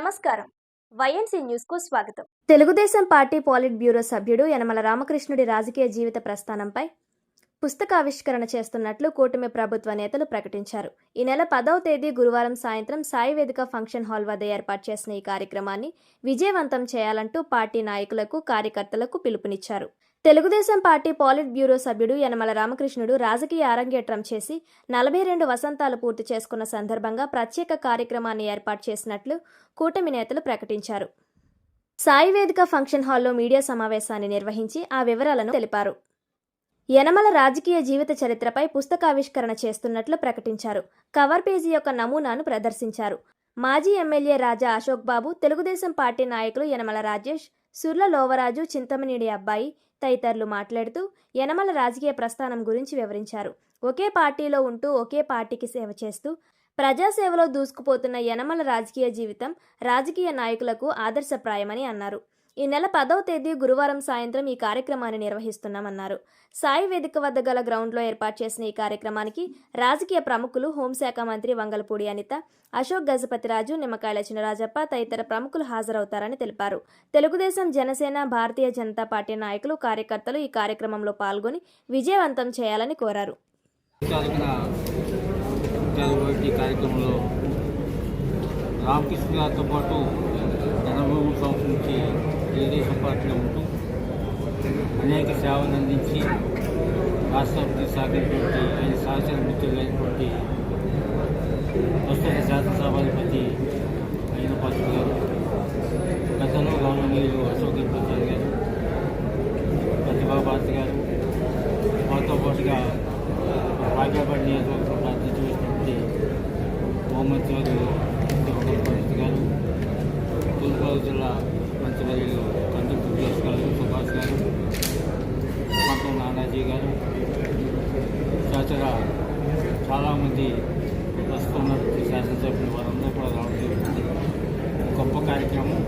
నమస్కారం. వైఎన్సీ న్యూస్కు స్వాగతం. తెలుగుదేశం పార్టీ పాలిట్ బ్యూరో సభ్యుడు యనమల రామకృష్ణుడి రాజకీయ జీవిత ప్రస్థానంపై పుస్తకావిష్కరణ చేస్తున్నట్లు కూటమి ప్రభుత్వ నేతలు ప్రకటించారు. ఈ నెల పదవ తేదీ గురువారం సాయంత్రం సాయి వేదిక ఫంక్షన్ హాల్ వద్ద ఏర్పాటు చేసిన ఈ కార్యక్రమాన్ని విజయవంతం చేయాలంటూ పార్టీ నాయకులకు కార్యకర్తలకు పిలుపునిచ్చారు. తెలుగుదేశం పార్టీ పాలిట్ బ్యూరో సభ్యుడు యనమల రామకృష్ణుడు రాజకీయ అరంగేట్రం చేసి నలభై రెండు వసంతాలు పూర్తి చేసుకున్న సందర్భంగా ప్రత్యేక కార్యక్రమాన్ని ఏర్పాటు చేసినట్లు కూటమి నేతలు ప్రకటించారు. సాయి వేదిక ఫంక్షన్ హాల్లో మీడియా సమావేశాన్ని నిర్వహించి ఆ వివరాలను తెలిపారు. యనమల రాజకీయ జీవిత చరిత్రపై పుస్తకావిష్కరణ చేస్తున్నట్లు ప్రకటించారు. కవర్ పేజీ యొక్క నమూనాను ప్రదర్శించారు. మాజీ ఎమ్మెల్యే రాజా అశోక్ బాబు తెలుగుదేశం పార్టీ నాయకులు యనమల రాజేష్ సుర్ల లోవరాజు చింతమనేడి అబ్బాయి తదితరులు మాట్లాడుతూ యనమల రాజకీయ ప్రస్థానం గురించి వివరించారు. ఒకే పార్టీలో ఉంటూ ఒకే పార్టీకి సేవ చేస్తూ ప్రజాసేవలో దూసుకుపోతున్న యనమల రాజకీయ జీవితం రాజకీయ నాయకులకు ఆదర్శప్రాయమని అన్నారు. ఈ నెల పదవ తేదీ గురువారం సాయంత్రం ఈ కార్యక్రమాన్ని నిర్వహిస్తున్నామన్నారు. సాయి వేదిక వద్ద గల గ్రౌండ్లో ఏర్పాటు చేసిన ఈ కార్యక్రమానికి రాజకీయ ప్రముఖులు హోంశాఖ మంత్రి వంగలపూడి అనిత అశోక్ గజపతిరాజు నిమ్మకాయల చినరాజప్ప తదితర ప్రముఖులు హాజరవుతారని తెలిపారు. తెలుగుదేశం జనసేన భారతీయ జనతా పార్టీ నాయకులు కార్యకర్తలు ఈ కార్యక్రమంలో పాల్గొని విజయవంతం చేయాలని కోరారు. రామకృష్ణ గారితో పాటు ఎనభై మూడు సంవత్సరం నుంచి తెలుగుదేశం పార్టీలో ఉంటూ అనేక సేవలు అందించి రాష్ట్రానికి సాగినటువంటి ఆయన సహచర మిత్రులైనటువంటి ప్రస్తుత శాసనసభాధిపతి అయిన పాత్ర గారు గతంలో గౌరవనీయులు అశోక్ ప్రసాద్ గారు ప్రతిభా భారతి గారు మాతో పాటుగా భాగ్యపడి నియోజకవర్గం ప్రాతినిధ్యం చేసినటువంటి హోంమంత్రి గారు గారు తూర్పుగోదావరి జిల్లా మంత్రివర్యులు కంది సురేష్ గారు సుభాష్ గారు మొత్తం నానాజీ గారు సహచర చాలామంది ప్రస్తుతం శాసనసభ్యులు వారందరూ కూడా రావడం జరుగుతుంది. గొప్ప కార్యక్రమం.